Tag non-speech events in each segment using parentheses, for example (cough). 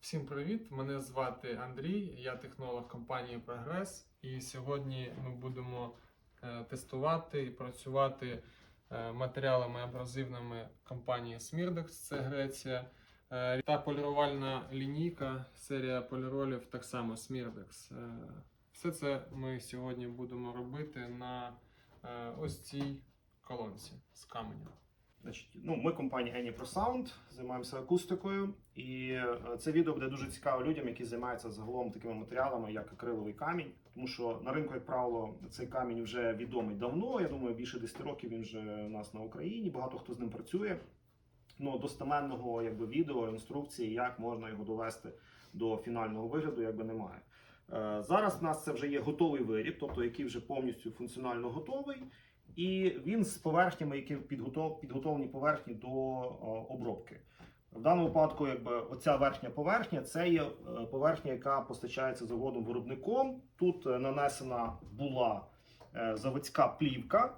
Всім привіт! Мене звати Андрій, я технолог компанії Прогрес. І сьогодні ми будемо е, тестувати і працювати е, матеріалами абразивними компанії Smirdex, це Греція. Е, Та полірувальна лінійка, серія поліролів, так само. Е, Все це ми сьогодні будемо робити на ось цій колонці з каменя. Значить, ну, ми компанія Any Pro Sound, займаємося акустикою, і е, це відео буде дуже цікаво людям, які займаються загалом такими матеріалами, як акриловий камінь. Тому що на ринку, як правило, цей камінь вже відомий давно. Я думаю, більше 10 років він вже у нас на Україні. Багато хто з ним працює. Ну, достеменного якби відео, інструкції, як можна його довести до фінального вигляду, якби немає. Е, Зараз в нас це вже є готовий виріб, тобто який вже повністю функціонально готовий. І він з поверхнями, які підготов, підготовлені поверхні до о, обробки. В даному випадку, якби оця верхня поверхня, це є е, поверхня, яка постачається заводом виробником. Тут е, нанесена була е, заводська плівка.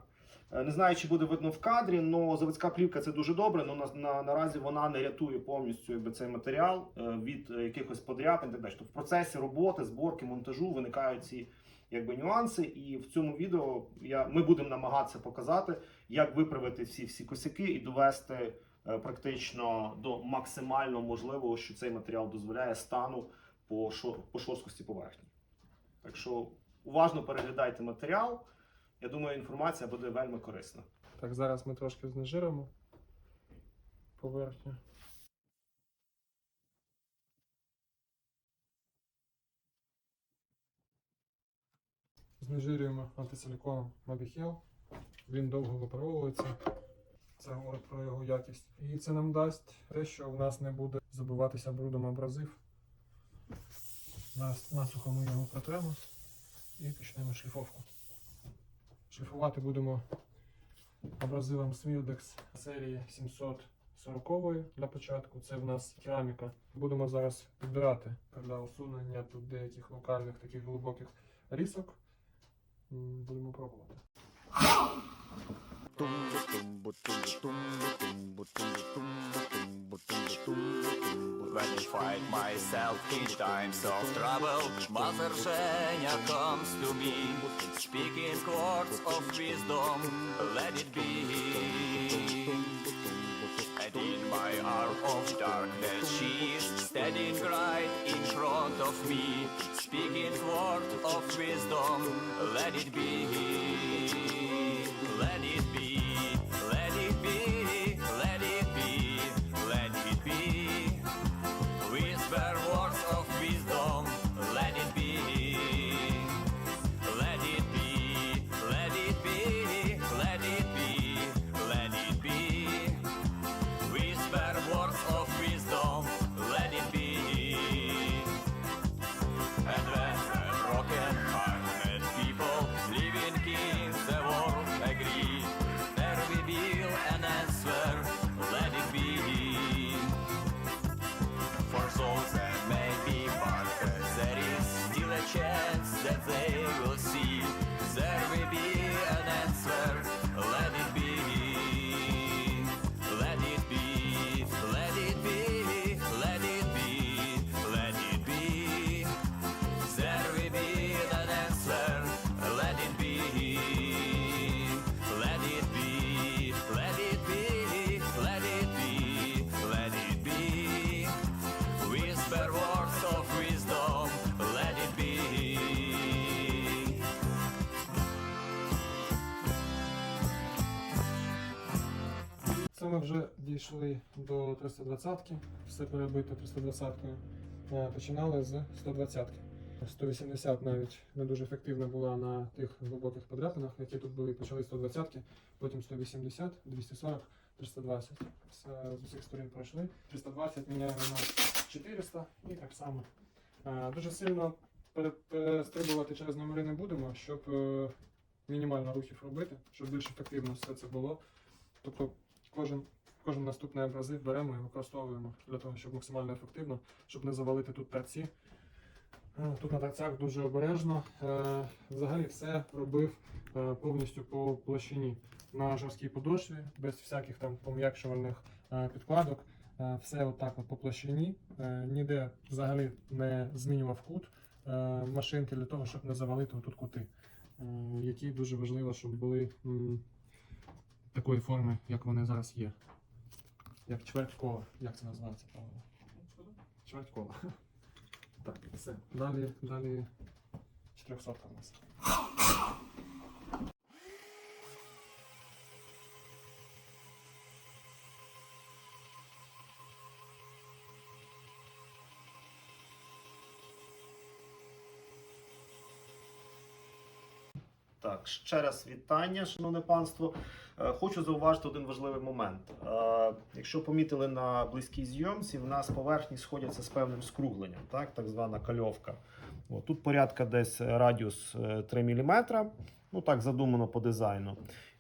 Е, Не знаю, чи буде видно в кадрі, але заводська плівка це дуже добре. але на, на, наразі вона не рятує повністю якби, цей матеріал е, від е, якихось подряпин. Так далі. Тобто в процесі роботи, зборки, монтажу виникають ці якби нюанси. І в цьому відео я ми будемо намагатися показати, як виправити всі всі косяки і довести е, практично до максимально можливого, що цей матеріал дозволяє стану по шо- по шорсткості поверхні. Так що уважно переглядайте матеріал. Я думаю, інформація буде вельми корисна. Так, зараз ми трошки знежиримо поверхню. Знежирюємо антисиліконом Mobihel. Він довго випаровується. Це говорить про його якість. І це нам дасть те, що в нас не буде забиватися брудом абразив. Насухо ми його протремо і почнемо шліфовку. Шліфувати будемо абразивом Smirdex серії 740 для початку. Це в нас кераміка. Будемо зараз підбирати для усунення тут деяких локальних таких глибоких рісок. М, Будемо пробувати. When I find myself in times of trouble, Mother Zhenya comes to me, speaking words of wisdom, let it be. And in my hour of darkness, she is standing right in front of me, speaking words of wisdom, let it be. Ми вже дійшли до 320-ки, все перебито 320-кою. Е, Починали з 120-ки. 180 навіть не дуже ефективна була на тих глибоких подряпинах, які тут були. Почали 120-ки, потім 180, 240, 320. Все з усіх сторін пройшли. 320 міняємо на 400 і так само. Е, Дуже сильно пере- перестрибувати через номери не будемо, щоб е, мінімально рухів робити, щоб більш ефективно все це було. Тобто кожен, кожен наступний абразив беремо і використовуємо для того, щоб максимально ефективно, щоб не завалити тут торці. Е, Тут на торцях дуже обережно. Е, Взагалі все робив е, повністю по площині на жорсткій подошві, без всяких там пом'якшувальних підкладок. Все отак от по площині. Ніде взагалі не змінював кут машинки для того, щоб не завалити тут кути, які дуже важливо, щоб були такої форми, як вони зараз є. Як чверть кола. Як це називається правильно? Чверть кола. Так, все. Далі, далі 400 у нас. Ще раз вітання, шановне панство. Е, Хочу зауважити один важливий момент. Е, Якщо помітили на близькій зйомці, в нас поверхні сходяться з певним скругленням, так, так звана кальовка. От, тут порядка десь радіус е, 3 мм, ну так задумано по дизайну.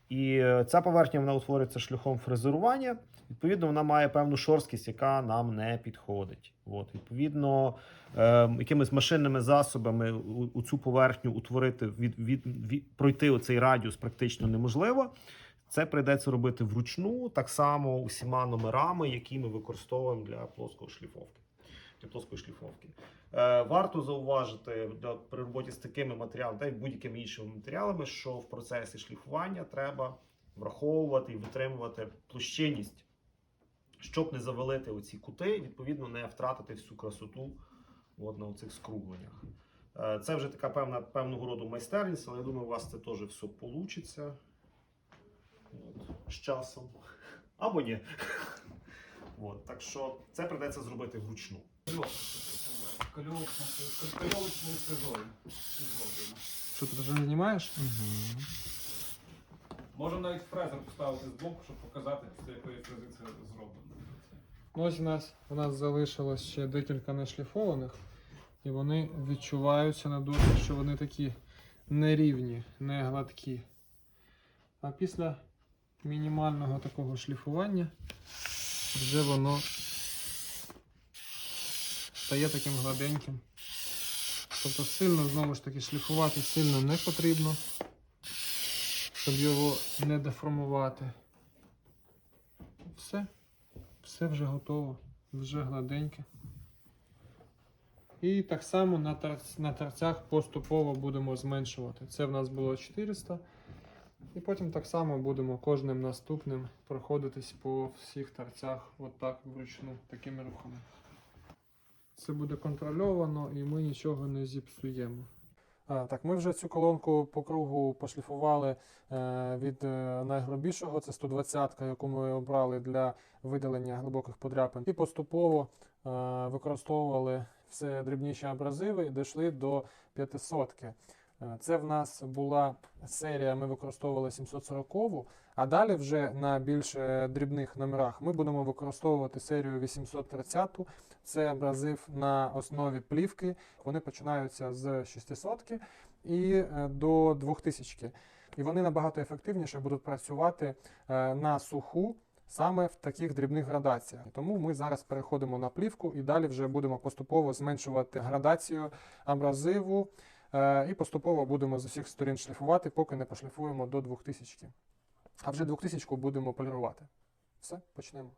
І ця поверхня вона утворюється шляхом фрезерування. Відповідно, вона має певну шорсткість, яка нам не підходить. От, відповідно, е, якимись машинними засобами у, у цю поверхню утворити від, від, від пройти оцей радіус практично неможливо. Це прийдеться робити вручну, так само усіма номерами, які ми використовуємо для плоскої шліфовки. Для плоскої шліфовки. Е, варто зауважити для, при роботі з такими матеріалами, та й будь-якими іншими матеріалами, що в процесі шліфування треба враховувати і витримувати площинність, щоб не завалити оці кути, і, відповідно, не втратити всю красоту от, на цих скругленнях. Е, Це вже така певна певного роду майстерність, але я думаю, у вас це теж все вийде з часом. Або ні. От, так що це прийдеться зробити вручну. Кольовочною фрезою. Що ти вже знімаєш? Можемо навіть фрезер поставити збоку, щоб показати, з якої фрези це зроблено. Ну, Ось у нас, у нас залишилось ще декілька нешліфованих, і вони відчуваються на дотик, що вони такі нерівні, не гладкі. А після мінімального такого шліфування вже воно стає таким гладеньким. Тобто сильно знову ж таки шліфувати сильно не потрібно, щоб його не деформувати. Все. Все вже готово, вже гладеньке. І так само на, торц, на торцях поступово будемо зменшувати. Це в нас було 400. І потім так само будемо кожним наступним проходитись по всіх торцях отак вручну, такими рухами. Це буде контрольовано і ми нічого не зіпсуємо. Так, ми вже цю колонку по кругу пошліфували е, від е, найгрубішого, це 120, яку ми обрали для видалення глибоких подряпин. І поступово е, використовували все дрібніші абразиви і дійшли до 500. -ки. Е, Це в нас була серія, ми використовували 740, а далі вже на більш е, дрібних номерах ми будемо використовувати серію 830. Це абразив на основі плівки. Вони починаються з 600 і е, до 2000. І вони набагато ефективніше будуть працювати е, на суху саме в таких дрібних градаціях. Тому ми зараз переходимо на плівку і далі вже будемо поступово зменшувати градацію абразиву і поступово будемо з усіх сторін шліфувати, поки не пошліфуємо до 2000. А вже 2000 будемо полірувати. Все, почнемо.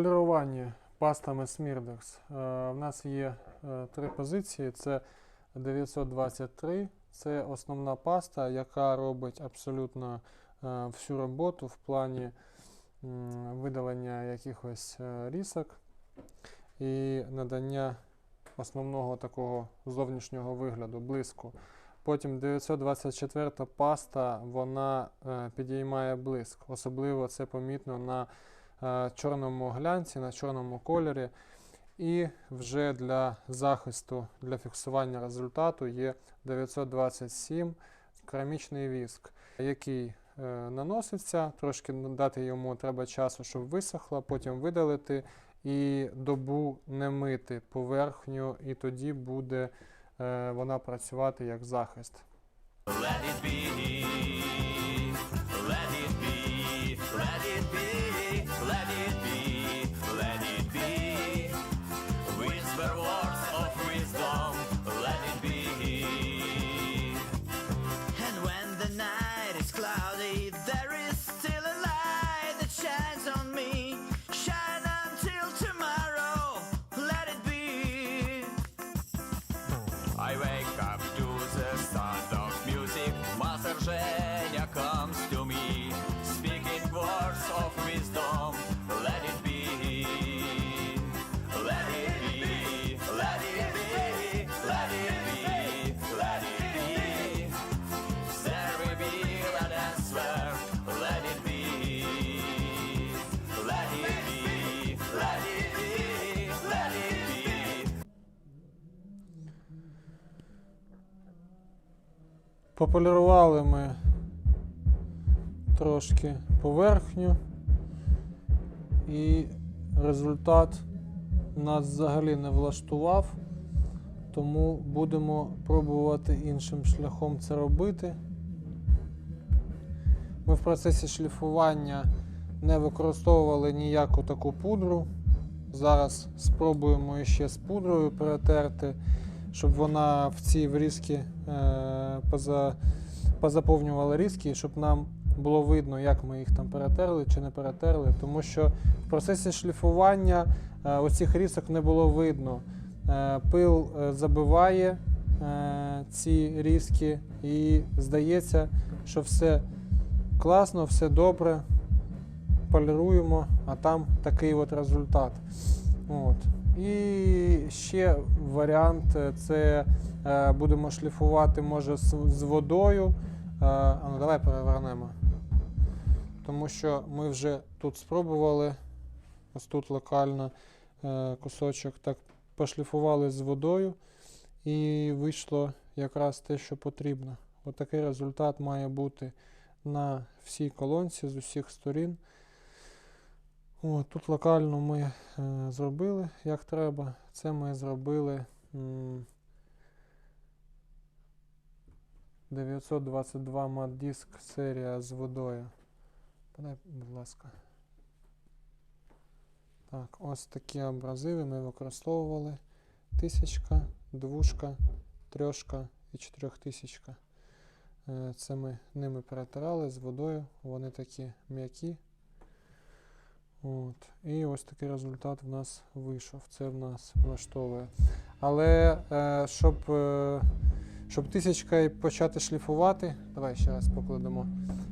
По поліруванні пастами Smirdex е, в нас є е, три позиції. Це 923, це основна паста, яка робить абсолютно е, всю роботу в плані видалення якихось е, рісок і надання основного такого зовнішнього вигляду, блиску. Потім 924 паста, вона е, підіймає блиск. Особливо це помітно на е, чорному глянці, на чорному кольорі. І вже для захисту, для фіксування результату є 927 керамічний віск, який е, наноситься, трошки дати йому треба часу, щоб висохло, потім видалити і добу не мити поверхню, і тоді буде е, вона працювати як захист. Let it be, Пополірували ми трошки поверхню, і результат нас взагалі не влаштував, тому будемо пробувати іншим шляхом це робити. Ми в процесі шліфування не використовували ніяку таку пудру. Зараз спробуємо ще з пудрою перетерти, щоб вона в ці врізки е, поза, позаповнювала різки, щоб нам було видно, як ми їх там перетерли чи не перетерли. Тому що в процесі шліфування е, оцих різок не було видно. Е, пил забиває ці різки і здається, що все класно, все добре. Поліруємо, а там такий от результат. От. І ще варіант е, це е, будемо шліфувати може з, водою. Е, а ну давай перевернемо. Тому що ми вже тут спробували, ось тут локально кусочок так пошліфували з водою, і вийшло якраз те, що потрібно. Отакий результат має бути на всій колонці з усіх сторін. О, тут локально ми е, зробили як треба. Це ми зробили м, 922 мат диск серія з водою. Подай, будь ласка. Так, ось такі абразиви ми використовували. Тисячка, двушка, трьошка і чотирьохтисячка. Е, Це ми ними перетирали з водою. Вони такі м'які. От. І ось такий результат в нас вийшов. Це в нас влаштовує. Але е, щоб, е, щоб тисячкою почати шліфувати, давай ще раз покладемо.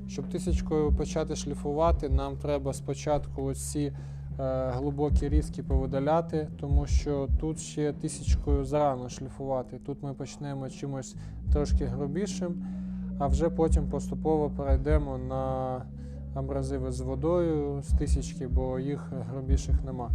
Щоб тисячкою почати шліфувати, нам треба спочатку ось ці е, глибокі різки повидаляти, тому що тут ще тисячкою зарано шліфувати. Тут ми почнемо чимось трошки грубішим, а вже потім поступово перейдемо на абразиви з водою з тисячки, бо їх грубіших нема.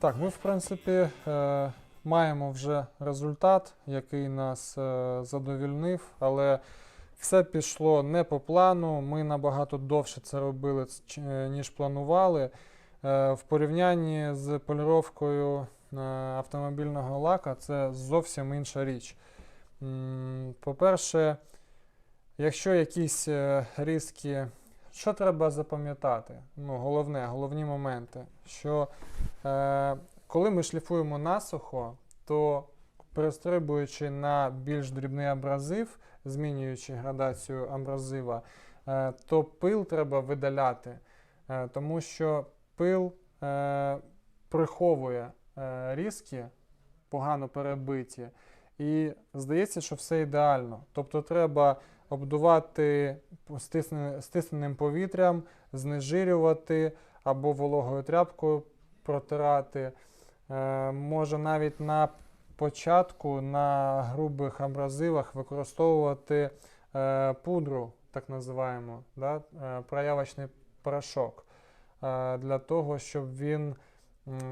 Так, ми в принципі е, маємо вже результат, який нас е, задовільнив, але все пішло не по плану. Ми набагато довше це робили, е, ніж планували. В порівнянні з поліровкою автомобільного лака це зовсім інша річ. По-перше, якщо якісь різкі, що треба запам'ятати? Ну, головне, головні моменти, що Е, коли ми шліфуємо насухо, то перестрибуючи на більш дрібний абразив, змінюючи градацію абразива, е, то пил треба видаляти, е, тому що пил е, приховує е, різки погано перебиті. І здається, що все ідеально. Тобто треба обдувати стисненим повітрям, знежирювати або вологою тряпкою протирати. Е, може навіть на початку на грубих абразивах використовувати е, пудру, так називаємо, да? е, проявочний порошок, для того, щоб він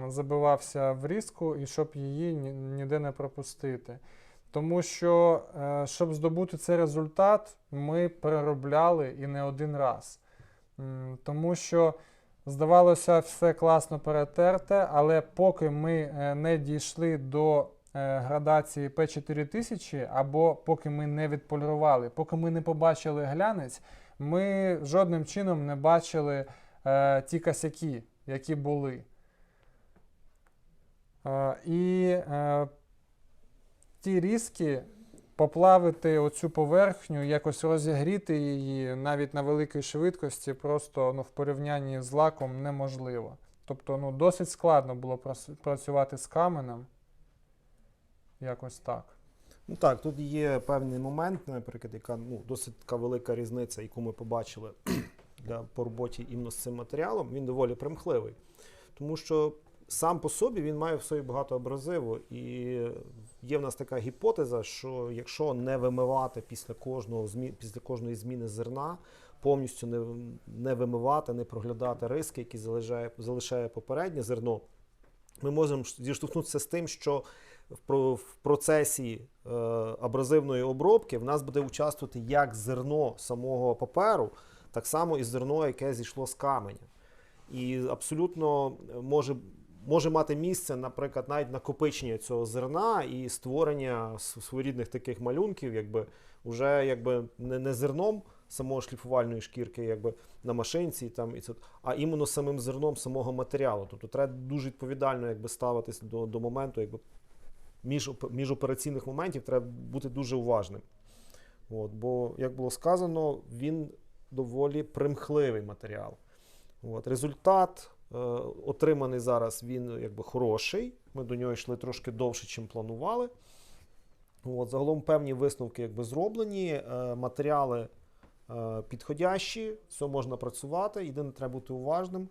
забивався в різку і щоб її ніде не пропустити. Тому що, е, щоб здобути цей результат, ми переробляли і не один раз. Тому що здавалося, все класно перетерте, але поки ми е, не дійшли до е, градації P4000, або поки ми не відполірували, поки ми не побачили глянець, ми жодним чином не бачили ті косяки, які були. І ті різки поплавити оцю поверхню, якось розігріти її навіть на великій швидкості, просто ну, в порівнянні з лаком неможливо. Тобто ну, досить складно було працювати з каменем. Якось так. Ну так, тут є певний момент, наприклад, яка ну, досить така велика різниця, яку ми побачили (clears throat) для, по роботі іменно з цим матеріалом. Він доволі примхливий. Тому що сам по собі він має в собі багато абразиву. І є в нас така гіпотеза, що якщо не вимивати після кожного змі... після кожної зміни зерна, повністю не, не вимивати, не проглядати риски, які залишає, залишає попереднє зерно, ми можемо зіштовхнутися з тим, що в, процесі е, абразивної обробки в нас буде участвувати як зерно самого паперу, так само і зерно, яке зійшло з каменя. І абсолютно може, може мати місце, наприклад, навіть накопичення цього зерна і створення своєрідних таких малюнків, якби вже якби не, не зерном самої шліфувальної шкірки, якби на машинці, там, і це, а іменно самим зерном самого матеріалу. Тобто треба дуже відповідально якби, ставитись до, до моменту, якби між, між операційних моментів треба бути дуже уважним. От, бо, як було сказано, він доволі примхливий матеріал. От, результат отриманий зараз він якби хороший. Ми до нього йшли трошки довше, ніж планували. От, загалом певні висновки якби, зроблені, е, матеріали е, підходящі, все можна працювати. Єдине, треба бути уважним.